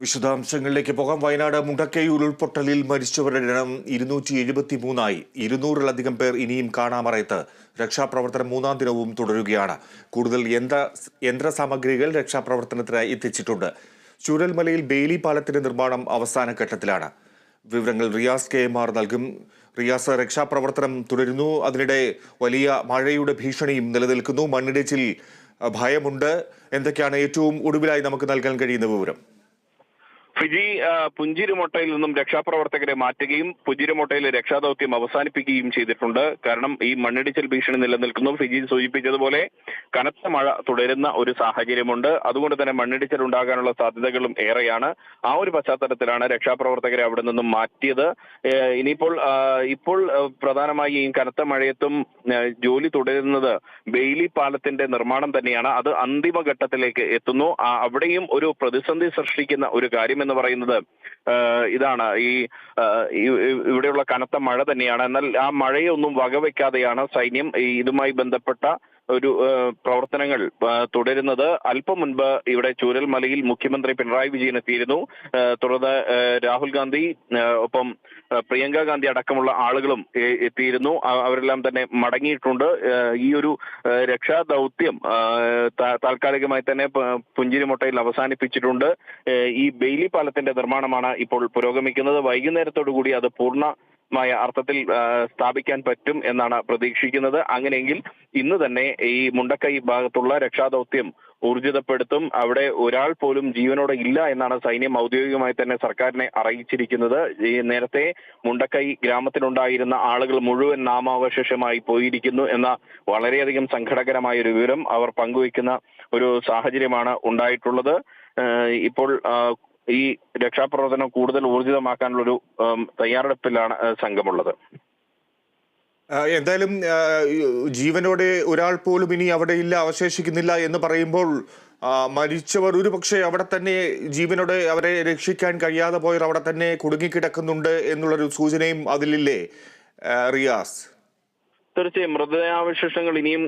വിശദാംശങ്ങളിലേക്ക് പോകാം. വയനാട് മുടക്കൈ ഉരുൾപൊട്ടലിൽ മരിച്ചവരുടെ എണ്ണം ഇരുന്നൂറ്റി എഴുപത്തി മൂന്നായി ഇരുന്നൂറിലധികം പേർ ഇനിയും കാണാമറയത്ത്. രക്ഷാപ്രവർത്തനം മൂന്നാം ദിനവും തുടരുകയാണ്. കൂടുതൽ യന്ത്ര യന്ത്രസാമഗ്രികൾ രക്ഷാപ്രവർത്തനത്തിനായി എത്തിച്ചിട്ടുണ്ട്. ചുരൽമലയിൽ ബെയിലി പാലത്തിന്റെ നിർമ്മാണം അവസാന ഘട്ടത്തിലാണ്. വിവരങ്ങൾ റിയാസ് കെ എം ആർ നൽകും. റിയാസ് രക്ഷാപ്രവർത്തനം തുടരുന്നു. അതിനിടെ വലിയ മഴയുടെ ഭീഷണിയും നിലനിൽക്കുന്നു. മണ്ണിടിച്ചിൽ ഭയമുണ്ട്. എന്തൊക്കെയാണ് ഏറ്റവും ഒടുവിലായി നമുക്ക് നൽകാൻ കഴിയുന്ന വിവരം? ഫിജി പുഞ്ചിരിമൊട്ടയിൽ നിന്നും രക്ഷാപ്രവർത്തകരെ മാറ്റുകയും പുഞ്ചിരിമൊട്ടയിലെ രക്ഷാദൌത്യം അവസാനിപ്പിക്കുകയും ചെയ്തിട്ടുണ്ട്. കാരണം ഈ മണ്ണിടിച്ചിൽ ഭീഷണി നിലനിൽക്കുന്നു. ഫിജി സൂചിപ്പിച്ചതുപോലെ കനത്ത മഴ തുടരുന്ന ഒരു സാഹചര്യമുണ്ട്. അതുകൊണ്ട് തന്നെ മണ്ണിടിച്ചിൽ ഉണ്ടാകാനുള്ള സാധ്യതകളും ഏറെയാണ്. ആ ഒരു പശ്ചാത്തലത്തിലാണ് രക്ഷാപ്രവർത്തകരെ അവിടെ നിന്നും മാറ്റിയത്. ഇനിയിപ്പോൾ ഇപ്പോൾ പ്രധാനമായി ഈ കനത്ത മഴയത്തും ജോലി തുടരുന്നത് ബെയിലി പാലത്തിന്റെ നിർമ്മാണം തന്നെയാണ്. അത് അന്തിമഘട്ടത്തിലേക്ക് എത്തുന്നു. അവിടെയും ഒരു പ്രതിസന്ധി സൃഷ്ടിക്കുന്ന ഒരു കാര്യം എന്ന് പറയുന്നത് ഇതാണ്. ഈ ഇവിടെയുള്ള കനത്ത മഴ തന്നെയാണ്. എന്നാൽ ആ മഴയെ ഒന്നും വകവെക്കാതെയാണ് സൈന്യം ഇതുമായി ബന്ധപ്പെട്ട ഒരു പ്രവർത്തനങ്ങൾ തുടരുന്നത്. അല്പം മുൻപ് ഇവിടെ ചൂരൽമലയിൽ മുഖ്യമന്ത്രി പിണറായി വിജയൻ എത്തിയിരുന്നു. തുടർന്ന് രാഹുൽ ഗാന്ധി ഒപ്പം പ്രിയങ്ക ഗാന്ധി അടക്കമുള്ള ആളുകളും എത്തിയിരുന്നു. അവരെല്ലാം തന്നെ മടങ്ങിയിട്ടുണ്ട്. ഈ ഒരു രക്ഷാ ദൗത്യം താൽക്കാലികമായി തന്നെ പുഞ്ചിരിമുട്ടയിൽ അവസാനിപ്പിച്ചിട്ടുണ്ട്. ഈ ബെയിലി പാലത്തിന്റെ നിർമ്മാണമാണ് ഇപ്പോൾ പുരോഗമിക്കുന്നത്. വൈകുന്നേരത്തോടു കൂടി അത് പൂർണമായ അർത്ഥത്തിൽ സ്ഥാപിക്കാൻ പറ്റും എന്നാണ് പ്രതീക്ഷിക്കുന്നത്. അങ്ങനെയെങ്കിൽ ഇന്ന് തന്നെ ഈ മുണ്ടക്കൈ ഭാഗത്തുള്ള രക്ഷാദൌത്യം ഊർജിതപ്പെടുത്തും. അവിടെ ഒരാൾ പോലും ജീവനോടെ ഇല്ല എന്നാണ് സൈന്യം ഔദ്യോഗികമായി തന്നെ സർക്കാരിനെ അറിയിച്ചിരിക്കുന്നത്. ഈ നേരത്തെ മുണ്ടക്കൈ ഗ്രാമത്തിലുണ്ടായിരുന്ന ആളുകൾ മുഴുവൻ നാമാവശേഷമായി പോയിരിക്കുന്നു എന്ന വളരെയധികം സങ്കടകരമായ ഒരു വിവരം അവർ പങ്കുവയ്ക്കുന്ന ഒരു സാഹചര്യമാണ് ഉണ്ടായിട്ടുള്ളത്. ഇപ്പോൾ ഈ രക്ഷാപ്രവർത്തനം കൂടുതൽ ഊർജിതമാക്കാനുള്ള ഒരു തയ്യാറെടുപ്പിലാണ് സംഘമുള്ളത്. എന്തായാലും ജീവനോടെ ഒരാൾ പോലും ഇനി അവിടെ ഇല്ല അവശേഷിക്കുന്നില്ല എന്ന് പറയുമ്പോൾ മരിച്ചവർ ഒരു പക്ഷേ അവിടെ തന്നെ ജീവനോടെ അവരെ രക്ഷിക്കാൻ കഴിയാതെ പോയവർ അവിടെ തന്നെ കുടുങ്ങിക്കിടക്കുന്നുണ്ട് എന്നുള്ളൊരു സൂചനയും അതിലില്ലേ റിയാസ്? തീർച്ചയായും മൃതദേഹാവശിഷ്ടങ്ങൾ ഇനിയും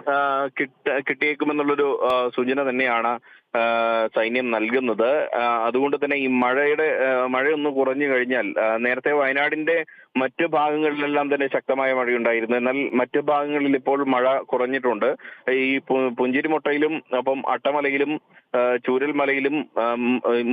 കിട്ടിയേക്കുമെന്നുള്ളൊരു സൂചന തന്നെയാണ്. സൈന്യം നൽകുന്നത്. അതുകൊണ്ട് തന്നെ ഈ മഴയുടെ മഴയൊന്ന് കുറഞ്ഞു കഴിഞ്ഞാൽ നേരത്തെ വയനാടിന്റെ മറ്റു ഭാഗങ്ങളിലെല്ലാം തന്നെ ശക്തമായ മഴയുണ്ടായിരുന്നു. എന്നാൽ മറ്റു ഭാഗങ്ങളിൽ ഇപ്പോൾ മഴ കുറഞ്ഞിട്ടുണ്ട്. ഈ പുഞ്ചിരിമുട്ടയിലും ഒപ്പം അട്ടമലയിലും ചൂരൽമലയിലും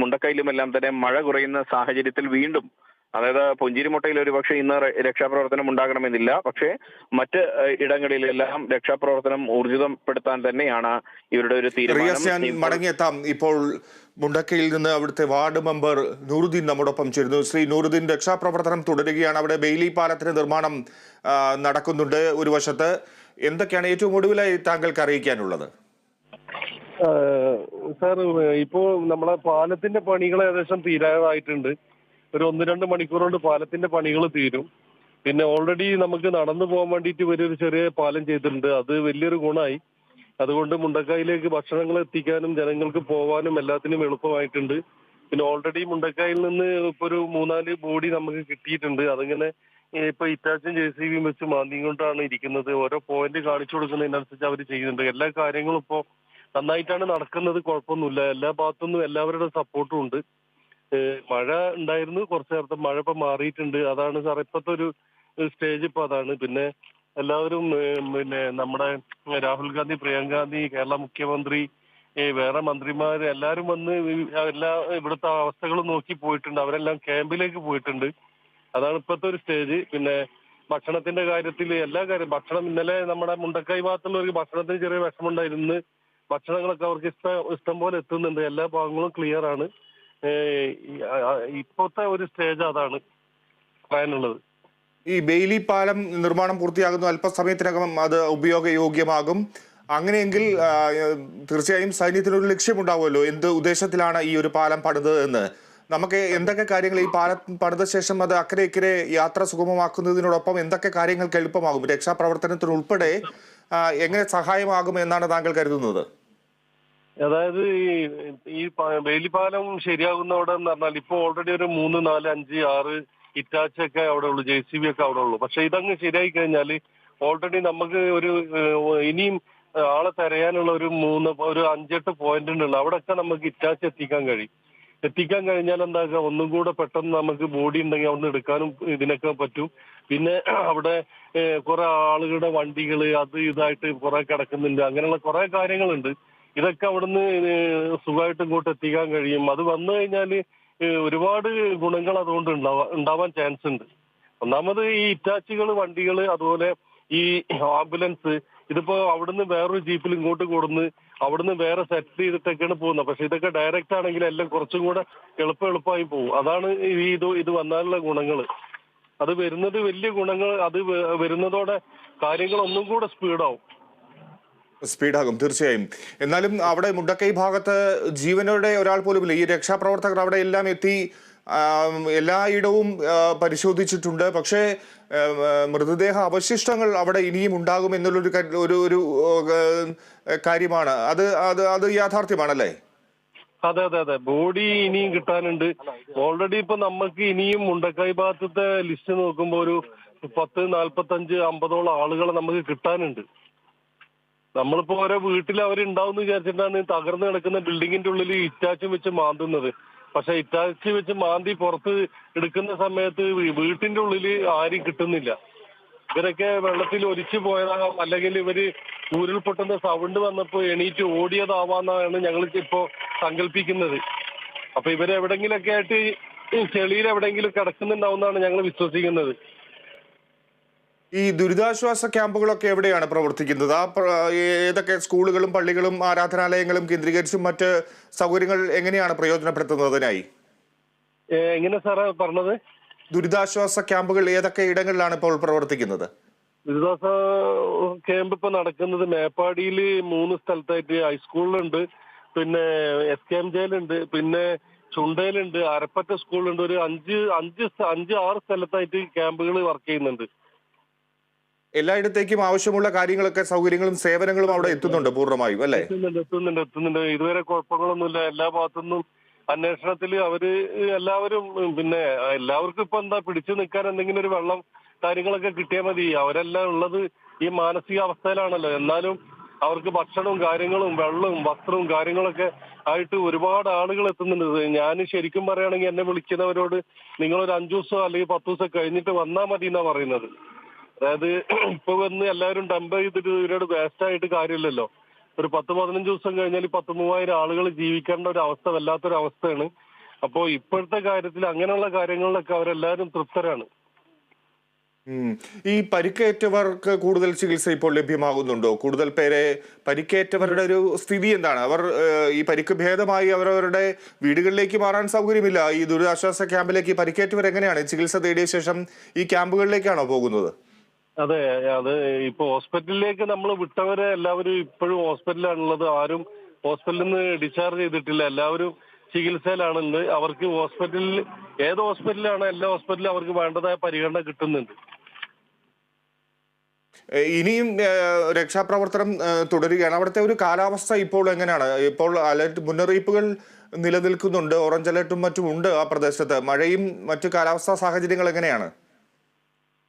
മുണ്ടക്കയിലും എല്ലാം തന്നെ മഴ കുറയുന്ന സാഹചര്യത്തിൽ വീണ്ടും അതായത് പുഞ്ചിരിമുട്ടയിൽ ഒരു പക്ഷേ ഇന്ന് രക്ഷാപ്രവർത്തനം ഉണ്ടാകണമെന്നില്ല. പക്ഷേ മറ്റ് ഇടങ്ങളിലെല്ലാം രക്ഷാപ്രവർത്തനം ഊർജിതപ്പെടുത്താൻ തന്നെയാണ് ഇവരുടെ ഒരു തീരുമാനം. മടങ്ങിയെത്താം. ഇപ്പോൾ മുണ്ടക്കയിൽ നിന്ന് അവിടുത്തെ വാർഡ് മെമ്പർ നൂറുദ്ദീൻ നമ്മോടൊപ്പം ചേരുന്നു. ശ്രീ നൂറുദ്ദീൻ രക്ഷാപ്രവർത്തനം തുടരുകയാണ്. അവിടെ ബെയിലി പാലത്തിന് നിർമ്മാണം നടക്കുന്നുണ്ട് ഒരു വശത്ത്. എന്തൊക്കെയാണ് ഏറ്റവും ഒടുവിലായി താങ്കൾക്ക് അറിയിക്കാനുള്ളത്? സാർ ഇപ്പോ നമ്മളെ പാലത്തിന്റെ പണികൾ ഏകദേശം തീരാറായിട്ടുണ്ട്. ഒരു ഒന്ന് രണ്ട് മണിക്കൂർ കൊണ്ട് പാലത്തിന്റെ പണികൾ തീരും. പിന്നെ ഓൾറെഡി നമുക്ക് നടന്നു പോകാൻ വേണ്ടിയിട്ട് വലിയൊരു ചെറിയ പാലം ചെയ്തിട്ടുണ്ട്. അത് വലിയൊരു ഗുണമായി. അതുകൊണ്ട് മുണ്ടക്കായിലേക്ക് ഭക്ഷണങ്ങൾ എത്തിക്കാനും ജനങ്ങൾക്ക് പോവാനും എല്ലാത്തിനും എളുപ്പമായിട്ടുണ്ട്. പിന്നെ ഓൾറെഡി മുണ്ടക്കായിൽ നിന്ന് ഇപ്പൊ ഒരു മൂന്നാൽ ബോഡി നമുക്ക് കിട്ടിയിട്ടുണ്ട്. അതിങ്ങനെ ഇപ്പൊ ഇറ്റാച്ചും ജെ സി ബിയും വെച്ച് മാന്തിയും കൊണ്ടാണ് ഇരിക്കുന്നത്. ഓരോ പോയിന്റ് കാണിച്ചു കൊടുക്കുന്നതിനനുസരിച്ച് അവർ ചെയ്യുന്നുണ്ട്. എല്ലാ കാര്യങ്ങളും ഇപ്പോ നന്നായിട്ടാണ് നടക്കുന്നത്. കുഴപ്പമൊന്നുമില്ല. എല്ലാ ഭാഗത്തുനിന്നും എല്ലാവരുടെ സപ്പോർട്ടും ഉണ്ട്. മഴ ഉണ്ടായിരുന്നു കുറച്ചു നേരത്തെ. മഴ ഇപ്പൊ മാറിയിട്ടുണ്ട്. അതാണ് സാർ ഇപ്പോഴത്തെ ഒരു സ്റ്റേജ് ഇപ്പൊ അതാണ്. പിന്നെ എല്ലാവരും പിന്നെ നമ്മുടെ രാഹുൽ ഗാന്ധി പ്രിയങ്ക ഗാന്ധി കേരള മുഖ്യമന്ത്രി വേറെ മന്ത്രിമാർ എല്ലാവരും വന്ന് എല്ലാ ഇവിടുത്തെ അവസ്ഥകളും നോക്കി പോയിട്ടുണ്ട്. അവരെല്ലാം ക്യാമ്പിലേക്ക് പോയിട്ടുണ്ട്. അതാണ് ഇപ്പോഴത്തെ ഒരു സ്റ്റേജ് പിന്നെ ഭക്ഷണത്തിന്റെ കാര്യത്തിൽ എല്ലാ കാര്യം ഭക്ഷണം ഇന്നലെ നമ്മുടെ മുണ്ടക്കൈ ഭാഗത്തുള്ളവർക്ക് ഭക്ഷണത്തിന് ചെറിയ വിഷമമുണ്ടായിരുന്നു. ഭക്ഷണങ്ങളൊക്കെ അവർക്ക് ഇഷ്ടം ഇഷ്ടം പോലെ എത്തുന്നുണ്ട്. എല്ലാ ഭാഗങ്ങളും ക്ലിയർ ആണ്. ഇപ്പോഴത്തെ ഒരു സ്റ്റേജ് അതാണ് പറയാനുള്ളത്. ഈ ബെയിലി പാലം നിർമ്മാണം പൂർത്തിയാകുന്നു അല്പസമയത്തിനകം അത് ഉപയോഗയോഗ്യമാകും. അങ്ങനെയെങ്കിൽ തീർച്ചയായും സൈന്യത്തിനൊരു ലക്ഷ്യമുണ്ടാവുമല്ലോ. എന്ത് ഉദ്ദേശത്തിലാണ് ഈ ഒരു പാലം പണിത് എന്ന്? നമുക്ക് എന്തൊക്കെ കാര്യങ്ങൾ ഈ പാലം പണിത ശേഷം അത് അക്കരെ ഇക്കരെ യാത്ര സുഗമമാക്കുന്നതിനോടൊപ്പം എന്തൊക്കെ കാര്യങ്ങൾക്ക് എളുപ്പമാകും? രക്ഷാപ്രവർത്തനത്തിനുൾപ്പെടെ എങ്ങനെ സഹായമാകും എന്നാണ് താങ്കൾ കരുതുന്നത്? അതായത് ഈ വേലിപ്പാലം ശരിയാകുന്ന അവിടെ എന്ന് പറഞ്ഞാൽ ഇപ്പൊ ഓൾറെഡി ഒരു മൂന്ന് നാല് അഞ്ച് ആറ് ഇറ്റാച്ച് ഒക്കെ അവിടെ ഉള്ളൂ ജെ സി ബി ഒക്കെ അവിടെ ഉള്ളൂ. പക്ഷെ ഇതങ്ങ് ശരിയായി കഴിഞ്ഞാൽ ഓൾറെഡി നമുക്ക് ഒരു ഇനിയും ആളെ തിരയാനുള്ള ഒരു മൂന്ന് ഒരു അഞ്ചെട്ട് പോയിന്റ് ഉണ്ടല്ലോ അവിടെയൊക്കെ നമുക്ക് ഇറ്റാച്ച് എത്തിക്കാൻ കഴിയും. എത്തിക്കാൻ കഴിഞ്ഞാൽ എന്താക്കുക ഒന്നും കൂടെ പെട്ടെന്ന് നമുക്ക് ബോഡി ഉണ്ടെങ്കിൽ അവിടുന്ന് എടുക്കാനും ഇതിനൊക്കെ പറ്റും. പിന്നെ അവിടെ കുറെ ആളുകളുടെ വണ്ടികൾ അത് ഇതായിട്ട് കുറെ കിടക്കുന്നുണ്ട്. അങ്ങനെയുള്ള കുറെ കാര്യങ്ങളുണ്ട്. ഇതൊക്കെ അവിടുന്ന് സുഖമായിട്ട് ഇങ്ങോട്ട് എത്തിക്കാൻ കഴിയും. അത് വന്നു കഴിഞ്ഞാൽ ഒരുപാട് ഗുണങ്ങൾ അതുകൊണ്ട് ഉണ്ടാവാ ഉണ്ടാവാൻ ചാൻസ് ഉണ്ട്. ഒന്നാമത് ഈ ഇറ്റാച്ചുകൾ വണ്ടികൾ അതുപോലെ ഈ ആംബുലൻസ് ഇതിപ്പോ അവിടുന്ന് വേറൊരു ജീപ്പിൽ ഇങ്ങോട്ട് കൊടുന്ന് അവിടുന്ന് വേറെ സെറ്റ് ചെയ്തിട്ടൊക്കെയാണ് പോകുന്നത്. പക്ഷെ ഇതൊക്കെ ഡയറക്റ്റ് ആണെങ്കിൽ എല്ലാം കുറച്ചും കൂടെ എളുപ്പം എളുപ്പമായി പോകും. അതാണ് ഈ ഇത് ഇത് വന്നാലുള്ള ഗുണങ്ങൾ അത് വരുന്നത് വലിയ ഗുണങ്ങൾ അത് വരുന്നതോടെ കാര്യങ്ങൾ ഒന്നും കൂടെ സ്പീഡാവും സ്പീഡാകും തീർച്ചയായും. എന്നാലും അവിടെ മുണ്ടക്കൈ ഭാഗത്ത് ജീവനോടെ ഒരാൾ പോലും ഇല്ല ഈ രക്ഷാപ്രവർത്തകർ അവിടെ എല്ലാം എത്തി എല്ലായിടവും പരിശോധിച്ചിട്ടുണ്ട്. പക്ഷേ മൃതദേഹ അവശിഷ്ടങ്ങൾ അവിടെ ഇനിയും ഉണ്ടാകും എന്നുള്ളൊരു ഒരു ഒരു കാര്യമാണ്. അത് അത് അത് യാഥാർത്ഥ്യമാണല്ലേ? അതെ അതെ അതെ. ബോഡി ഇനിയും കിട്ടാനുണ്ട്. ഓൾറെഡി ഇപ്പൊ നമുക്ക് ഇനിയും മുണ്ടക്കൈ ഭാഗത്തെ ലിസ്റ്റ് നോക്കുമ്പോ ഒരു പത്ത് നാൽപ്പത്തഞ്ച് അമ്പതോളം ആളുകളെ നമുക്ക് കിട്ടാനുണ്ട്. നമ്മളിപ്പോ ഓരോ വീട്ടിൽ അവരുണ്ടാവും വിചാരിച്ചിട്ടാണ് തകർന്നു കിടക്കുന്ന ബിൽഡിങ്ങിന്റെ ഉള്ളിൽ ഇറ്റാച്ചും വെച്ച് മാന്തുന്നത്. പക്ഷെ ഇറ്റാച്ച് വെച്ച് മാന്തി പുറത്ത് എടുക്കുന്ന സമയത്ത് വീട്ടിന്റെ ഉള്ളിൽ ആരും കിട്ടുന്നില്ല. ഇവരൊക്കെ വെള്ളത്തിൽ ഒലിച്ചു പോയതാകാം അല്ലെങ്കിൽ ഇവർ ഉരുൾപൊട്ടുന്ന സൗണ്ട് വന്നപ്പോ എണീറ്റ് ഓടിയതാവാന്നാണ് ഞങ്ങൾ ഇപ്പോ സങ്കല്പിക്കുന്നത് അപ്പൊ ഇവരെവിടെങ്കിലൊക്കെ ആയിട്ട് ചെളിയിൽ എവിടെങ്കിലും കിടക്കുന്നുണ്ടാവുന്നതാണ് ഞങ്ങൾ വിശ്വസിക്കുന്നത്. ഈ ദുരിതാശ്വാസ ക്യാമ്പുകളൊക്കെ എവിടെയാണ് പ്രവർത്തിക്കുന്നത്? ആ ഏതൊക്കെ സ്കൂളുകളും പള്ളികളും ആരാധനാലയങ്ങളും കേന്ദ്രീകരിച്ചും മറ്റ് സൗകര്യങ്ങൾ എങ്ങനെയാണ് പ്രയോജനപ്പെടുത്തുന്നതിനായി? എങ്ങനെ സാറാ പറഞ്ഞത്? ദുരിതാശ്വാസ ക്യാമ്പുകൾ ഏതൊക്കെ ഇടങ്ങളിലാണ് ഇപ്പോൾ പ്രവർത്തിക്കുന്നത്? ദുരിതാശ്വാസ ക്യാമ്പ് ഇപ്പൊ നടക്കുന്നത് മേപ്പാടിയിൽ മൂന്ന് സ്ഥലത്തായിട്ട് ഹൈസ്കൂളിലുണ്ട്. പിന്നെ എസ് കെ എം ജയിലുണ്ട് പിന്നെ ചുണ്ടയിലുണ്ട്. അരപ്പറ്റ സ്കൂളിലുണ്ട്. ഒരു അഞ്ച് അഞ്ച് അഞ്ച് ആറ് സ്ഥലത്തായിട്ട് ക്യാമ്പുകൾ വർക്ക് ചെയ്യുന്നുണ്ട്. എല്ലായിടത്തേക്കും ആവശ്യമുള്ള കാര്യങ്ങളൊക്കെ സൗകര്യങ്ങളും സേവനങ്ങളും അവിടെ എത്തുന്നുണ്ട് പൂർണമായും അല്ലേ? എത്തുന്നുണ്ട് എത്തുന്നുണ്ട് ഇതുവരെ കുഴപ്പങ്ങളൊന്നുമില്ല. എല്ലാ ഭാഗത്തുനിന്നും അന്വേഷണത്തിൽ അവർ എല്ലാവരും പിന്നെ എല്ലാവർക്കും ഇപ്പൊ എന്താ പിടിച്ചു നിൽക്കാൻ എന്തെങ്കിലും ഒരു വെള്ളം കാര്യങ്ങളൊക്കെ കിട്ടിയാൽ മതി. അവരെല്ലാം ഉള്ളത് ഈ മാനസികാവസ്ഥയിലാണല്ലോ. എന്നാലും അവർക്ക് ഭക്ഷണവും കാര്യങ്ങളും വെള്ളവും വസ്ത്രവും കാര്യങ്ങളൊക്കെ ആയിട്ട് ഒരുപാട് ആളുകൾ എത്തുന്നുണ്ട്. ഞാൻ ശരിക്കും പറയുകയാണെങ്കിൽ എന്നെ വിളിക്കുന്നവരോട് നിങ്ങളൊരു അഞ്ചു ദിവസം അല്ലെങ്കിൽ പത്ത് ദിവസം കഴിഞ്ഞിട്ട് വന്നാൽ മതി എന്നാ പറയുന്നത്. അതായത് ഇപ്പൊ വന്ന് എല്ലാവരും ഡംപ് ചെയ്തിട്ട് ഇവരോട് വേസ്റ്റ് ആയിട്ട് കാര്യമില്ലല്ലോ. ഒരു പത്ത് പതിനഞ്ച് ദിവസം കഴിഞ്ഞാൽ പത്ത് മൂവായിരം ആളുകൾ ജീവിക്കേണ്ട ഒരു അവസ്ഥ വല്ലാത്തൊരു അവസ്ഥയാണ്. അപ്പോ ഇപ്പോഴത്തെ കാര്യത്തിൽ അങ്ങനെയുള്ള കാര്യങ്ങളിലൊക്കെ അവരെല്ലാവരും തൃപ്തരാണ്. ഈ പരിക്കേറ്റവർക്ക് കൂടുതൽ ചികിത്സ ഇപ്പോൾ ലഭ്യമാകുന്നുണ്ടോ? കൂടുതൽ പേരെ പരിക്കേറ്റവരുടെ ഒരു സ്ഥിതി എന്താണ്? അവർ ഈ പരിക്ക് ഭേദമായി അവരവരുടെ വീടുകളിലേക്ക് മാറാൻ സൗകര്യമില്ല. ഈ ദുരിതാശ്വാസ ക്യാമ്പിലേക്ക് പരിക്കേറ്റവർ എങ്ങനെയാണ് ചികിത്സ തേടിയ ശേഷം ഈ ക്യാമ്പുകളിലേക്കാണോ പോകുന്നത്? അതെ അത് ഇപ്പൊ ഹോസ്പിറ്റലിലേക്ക് നമ്മൾ വിട്ടവരെ എല്ലാവരും ഇപ്പോഴും ഹോസ്പിറ്റലിലാണുള്ളത്. ആരും ഹോസ്പിറ്റലിൽ നിന്ന് ഡിസ്ചാർജ് ചെയ്തിട്ടില്ല. എല്ലാവരും ചികിത്സയിലാണുള്ളത് അവർക്ക് ഹോസ്പിറ്റലിൽ ഏത് ഹോസ്പിറ്റലിലാണ് എല്ലാ ഹോസ്പിറ്റലിലും അവർക്ക് വേണ്ടതായ പരിഗണന കിട്ടുന്നുണ്ട്. ഇനിയും രക്ഷാപ്രവർത്തനം തുടരുകയാണ്. അവിടുത്തെ ഒരു കാലാവസ്ഥ ഇപ്പോൾ എങ്ങനെയാണ്? ഇപ്പോൾ അലർട്ട് മുന്നറിയിപ്പുകൾ നിലനിൽക്കുന്നുണ്ട്. ഓറഞ്ച് അലർട്ടും മറ്റും ഉണ്ട് ആ പ്രദേശത്ത്. മഴയും മറ്റു കാലാവസ്ഥാ സാഹചര്യങ്ങൾ എങ്ങനെയാണ്?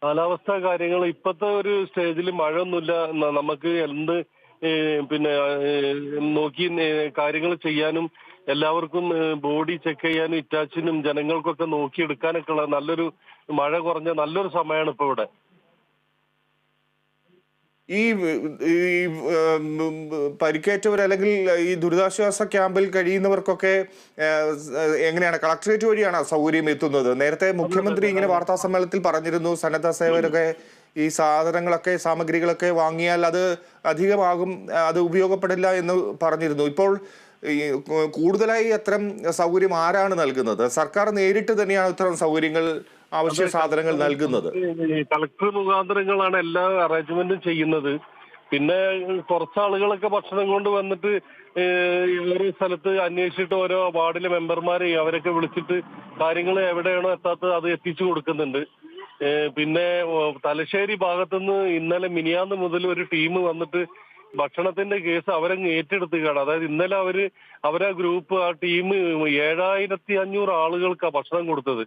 കാലാവസ്ഥ കാര്യങ്ങൾ. ഇപ്പോഴത്തെ ഒരു സ്റ്റേജിൽ മഴയൊന്നുമില്ല. ഒന്നുമില്ല നമുക്ക് എന്ത് പിന്നെ നോക്കി കാര്യങ്ങൾ ചെയ്യാനും എല്ലാവർക്കും ബോഡി ചെക്ക് ചെയ്യാനും ഇറ്റാച്ചിനും ജനങ്ങൾക്കൊക്കെ നോക്കിയെടുക്കാനൊക്കെ ഉള്ള നല്ലൊരു മഴ കുറഞ്ഞ നല്ലൊരു സമയമാണ് ഇപ്പൊ ഇവിടെ. ഈ ഈ പരിക്കേറ്റവർ അല്ലെങ്കിൽ ഈ ദുരിതാശ്വാസ ക്യാമ്പിൽ കഴിയുന്നവർക്കൊക്കെ എങ്ങനെയാണ് കളക്ടറേറ്റ് വഴിയാണ് സൗകര്യം എത്തുന്നത്? നേരത്തെ മുഖ്യമന്ത്രി ഇങ്ങനെ വാർത്താ സമ്മേളനത്തിൽ പറഞ്ഞിരുന്നു സന്നദ്ധ സേവകരൊക്കെ ഈ സാധനങ്ങളൊക്കെ സാമഗ്രികളൊക്കെ വാങ്ങിയാൽ അത് അധികമാകും അത് ഉപയോഗപ്പെടില്ല എന്ന് പറഞ്ഞിരുന്നു. ഇപ്പോൾ കൂടുതലായി അത്തരം സൗകര്യം ആരാണ് നൽകുന്നത്? സർക്കാർ നേരിട്ട് തന്നെയാണ് ഇത്തരം സൗകര്യങ്ങൾ ആവശ്യ സാധനങ്ങൾ നൽകുന്നത്. കളക്ടർ മുഖാന്തരങ്ങളാണ് എല്ലാ അറേഞ്ച്മെന്റും ചെയ്യുന്നത്. പിന്നെ കുറച്ചാളുകളൊക്കെ ഭക്ഷണം കൊണ്ട് വന്നിട്ട് ഓരോ സ്ഥലത്ത് അന്വേഷിച്ചിട്ട് ഓരോ വാർഡിലെ മെമ്പർമാരെ അവരൊക്കെ വിളിച്ചിട്ട് കാര്യങ്ങൾ എവിടെയാണോ എത്താത്തത് അത് എത്തിച്ചു കൊടുക്കുന്നുണ്ട്. പിന്നെ തലശ്ശേരി ഭാഗത്തുനിന്ന് ഇന്നലെ മിനിയാന്ന് മുതൽ ഒരു ടീം വന്നിട്ട് ഭക്ഷണത്തിന്റെ കേസ് അവരങ്ങ് ഏറ്റെടുത്തുകയാണ്. അതായത് ഇന്നലെ അവർ അവരാ ഗ്രൂപ്പ് ആ ടീം ഏഴായിരത്തി അഞ്ഞൂറ് ആളുകൾക്കാണ് ഭക്ഷണം കൊടുത്തത്.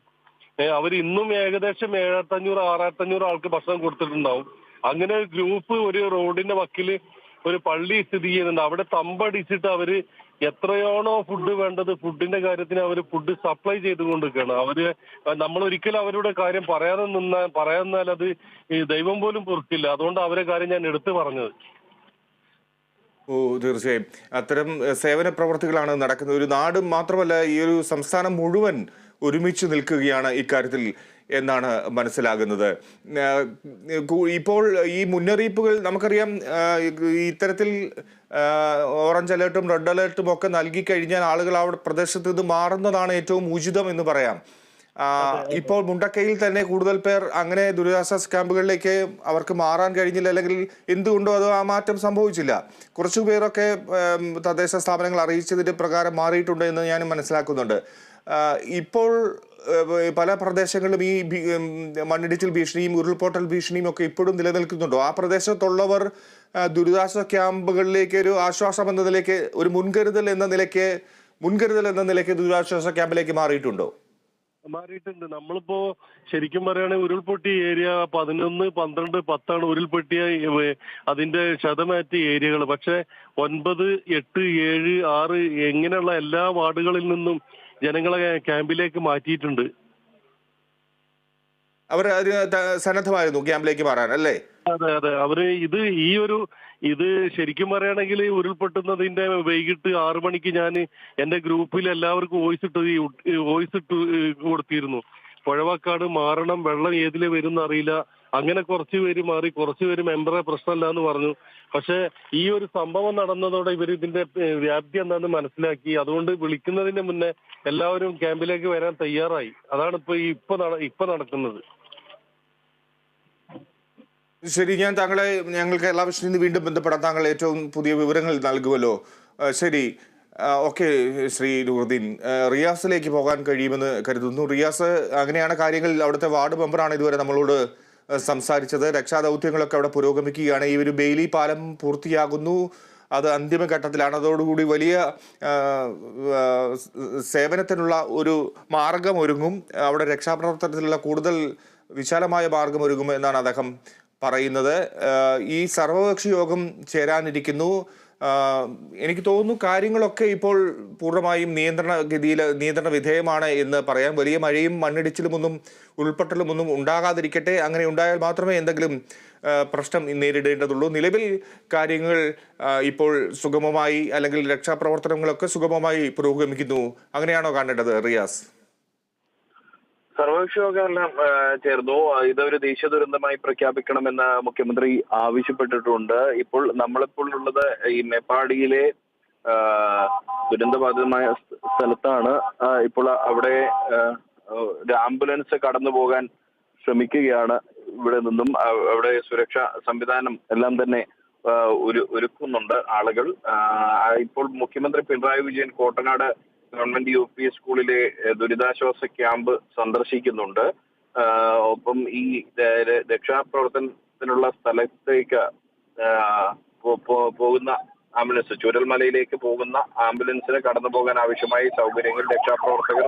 അവർ ഇന്നും ഏകദേശം ഏഴായിരത്തി ആറായിരത്തഞ്ഞൂറ് ആൾക്ക് ഭക്ഷണം കൊടുത്തിട്ടുണ്ടാവും. അങ്ങനെ ഒരു ഗ്രൂപ്പ് ഒരു റോഡിന്റെ വക്കിൽ ഒരു പള്ളി സ്ഥിതി ചെയ്യുന്നുണ്ട്. അവിടെ തമ്പടിച്ചിട്ട് അവർ എത്രയാണോ ഫുഡ് വേണ്ടത് ഫുഡിന്റെ കാര്യത്തിന് അവർ ഫുഡ് സപ്ലൈ ചെയ്തുകൊണ്ടിരിക്കുകയാണ്. അവർ നമ്മൾ ഒരിക്കലും അവരുടെ കാര്യം പറയാതെ നിന്നാൽ പറയാന്നാൽ അത് ദൈവം പോലും പൊറുക്കില്ല. അതുകൊണ്ട് അവരെ കാര്യം ഞാൻ എടുത്തു പറഞ്ഞത്. ഓ തീർച്ചയായും. അത്തരം സേവന പ്രവർത്തികളാണ് നടക്കുന്നത്. ഒരു നാട് മാത്രമല്ല ഈ ഒരു സംസ്ഥാനം മുഴുവൻ ഒരുമിച്ച് നിൽക്കുകയാണ് ഇക്കാര്യത്തിൽ എന്നാണ് മനസ്സിലാകുന്നത്. ഇപ്പോൾ ഈ മുന്നറിയിപ്പുകൾ നമുക്കറിയാം ഇത്തരത്തിൽ ഓറഞ്ച് അലേർട്ടും റെഡ് അലേർട്ടും ഒക്കെ നൽകി കഴിഞ്ഞാൽ ആളുകൾ അവിടെ പ്രദേശത്ത് ഇത് മാറുന്നതാണ് ഏറ്റവും ഉചിതം എന്ന് പറയാം. ഇപ്പോൾ മുണ്ടക്കയിൽ തന്നെ കൂടുതൽ പേർ അങ്ങനെ ദുരിതാശ്വാസ ക്യാമ്പുകളിലേക്ക് അവർക്ക് മാറാൻ കഴിഞ്ഞില്ല അല്ലെങ്കിൽ എന്തുകൊണ്ടോ അത് ആ മാറ്റം സംഭവിച്ചില്ല. കുറച്ചു പേരൊക്കെ തദ്ദേശ സ്ഥാപനങ്ങൾ അറിയിച്ചതിന്റെ പ്രകാരം മാറിയിട്ടുണ്ട് എന്ന് ഞാൻ മനസ്സിലാക്കുന്നുണ്ട്. ഇപ്പോൾ പല പ്രദേശങ്ങളിലും ഈ മണ്ണിടിച്ചിൽ ഭീഷണിയും ഉരുൾപൊട്ടൽ ഭീഷണിയും ഒക്കെ ഇപ്പോഴും നിലനിൽക്കുന്നുണ്ടോ. ആ പ്രദേശത്തുള്ളവർ ദുരിതാശ്വാസ ക്യാമ്പുകളിലേക്ക് ഒരു ആശ്വാസം എന്ന നിലയ്ക്ക് ഒരു മുൻകരുതൽ എന്ന നിലയ്ക്ക് മുൻകരുതൽ എന്ന നിലയ്ക്ക് ദുരിതാശ്വാസ ക്യാമ്പിലേക്ക് മാറിയിട്ടുണ്ടോ? മാറിയിട്ടുണ്ട്. നമ്മളിപ്പോ ശരിക്കും പറയുകയാണെങ്കിൽ ഉരുൾപൊട്ടി ഏരിയ പതിനൊന്ന് പന്ത്രണ്ട് പത്താണ് ഉരുൾപൊട്ടിയ അതിന്റെ ശതമാറ്റ ഏരിയകൾ പക്ഷെ ഒൻപത് എട്ട് ഏഴ് ആറ് എങ്ങനെയുള്ള എല്ലാ വാർഡുകളിൽ നിന്നും ജനങ്ങളെ ക്യാമ്പിലേക്ക് മാറ്റിയിട്ടുണ്ട്. അവർ സന്നദ്ധമായിരുന്നു ക്യാമ്പിലേക്ക് മാറാൻ അല്ലേ? അതെ അതെ. അവർ ഇത് ഈ ഒരു ഇത് ശരിക്കും പറയുകയാണെങ്കിൽ ഉരുൾപൊട്ടുന്നതിന്റെ വൈകിട്ട് ആറു മണിക്ക് ഞാൻ എന്റെ ഗ്രൂപ്പിൽ എല്ലാവർക്കും വോയിസ് ഇട്ട് വോയിസ് ഇട്ട് കൊടുത്തിരുന്നു. പുഴവക്കാട് മാറണം വെള്ളം ഏതിലെ വരും അറിയില്ല. അങ്ങനെ കുറച്ചു പേര് മാറി കുറച്ചു പേര് മെമ്പറെ പ്രശ്നമല്ല എന്ന് പറഞ്ഞു. പക്ഷെ ഈ ഒരു സംഭവം നടന്നതോടെ ഇവർ ഇതിന്റെ വ്യാപ്തി എന്താണെന്ന് മനസ്സിലാക്കി. അതുകൊണ്ട് വിളിക്കുന്നതിന് മുന്നേ എല്ലാവരും ക്യാമ്പിലേക്ക് വരാൻ തയ്യാറായി. അതാണ് ഇപ്പൊ ഇപ്പൊ ഇപ്പൊ നടക്കുന്നത്. ശരി ഞാൻ താങ്കളെ ഞങ്ങൾക്ക് എല്ലാ വിഷയം നിന്ന് വീണ്ടും ബന്ധപ്പെടാം. താങ്കൾ ഏറ്റവും പുതിയ വിവരങ്ങൾ നൽകുമല്ലോ. ശരി. ഓക്കെ ശ്രീ നൂറുദ്ദീൻ. റിയാസിലേക്ക് പോകാൻ കഴിയുമെന്ന് കരുതുന്നു. റിയാസ് അങ്ങനെയാണ് കാര്യങ്ങൾ. അവിടുത്തെ വാർഡ് മെമ്പറാണ് ഇതുവരെ നമ്മളോട് സംസാരിച്ചത്. രക്ഷാദൗത്യങ്ങളൊക്കെ അവിടെ പുരോഗമിക്കുകയാണ്. ഈ ഒരു ബെയിലി പാലം പൂർത്തിയാകുന്നു. അത് അന്തിമഘട്ടത്തിലാണ്. അതോടുകൂടി വലിയ സേവനത്തിനുള്ള ഒരു മാർഗം ഒരുങ്ങും. അവിടെ രക്ഷാപ്രവർത്തനത്തിലുള്ള കൂടുതൽ വിശാലമായ മാർഗം ഒരുങ്ങും എന്നാണ് അദ്ദേഹം പറയുന്നത്. ഈ സർവകക്ഷി യോഗം ചേരാനിരിക്കുന്നു. എനിക്ക് തോന്നുന്നു കാര്യങ്ങളൊക്കെ ഇപ്പോൾ പൂർണമായും നിയന്ത്രണ ഗതിയിൽ നിയന്ത്രണ വിധേയമാണ് എന്ന് പറയാം. വലിയ മഴയും മണ്ണിടിച്ചിലും ഒന്നും ഉൾപ്പെട്ടലും ഒന്നും ഉണ്ടാകാതിരിക്കട്ടെ. അങ്ങനെ ഉണ്ടായാൽ മാത്രമേ എന്തെങ്കിലും പ്രശ്നം നേരിടേണ്ടതുള്ളൂ. നിലവിൽ കാര്യങ്ങൾ ഇപ്പോൾ സുഗമമായി അല്ലെങ്കിൽ രക്ഷാപ്രവർത്തനങ്ങളൊക്കെ സുഗമമായി പുരോഗമിക്കുന്നു. അങ്ങനെയാണോ കാണേണ്ടത് റിയാസ്? സർവകക്ഷി യോഗമെല്ലാം ചേർന്നു. ഇതൊരു ദേശീയ ദുരന്തമായി പ്രഖ്യാപിക്കണമെന്ന് മുഖ്യമന്ത്രി ആവശ്യപ്പെട്ടിട്ടുണ്ട്. ഇപ്പോൾ നമ്മളിപ്പോൾ ഉള്ളത് ഈ മേപ്പാടിയിലെ ദുരന്തബാധിതമായ സ്ഥലത്താണ്. ഇപ്പോൾ അവിടെ ഒരു ആംബുലൻസ് കടന്നു പോകാൻ ശ്രമിക്കുകയാണ്. ഇവിടെ നിന്നും അവിടെ സുരക്ഷാ സംവിധാനം എല്ലാം തന്നെ ഒരു ഒരുക്കുന്നുണ്ട് ആളുകൾ. ഇപ്പോൾ മുഖ്യമന്ത്രി Pinarayi Vijayan Kottanad government U P സ്കൂളിലെ ദുരിതാശ്വാസ ക്യാമ്പ് സന്ദർശിക്കുന്നുണ്ട്. ഒപ്പം ഈ രക്ഷാപ്രവർത്തനത്തിനുള്ള സ്ഥലത്തേക്ക് പോകുന്ന ആംബുലൻസ് ചുരൽമലയിലേക്ക് പോകുന്ന ആംബുലൻസിന് കടന്നു പോകാൻ ആവശ്യമായ സൗകര്യങ്ങൾ രക്ഷാപ്രവർത്തകർ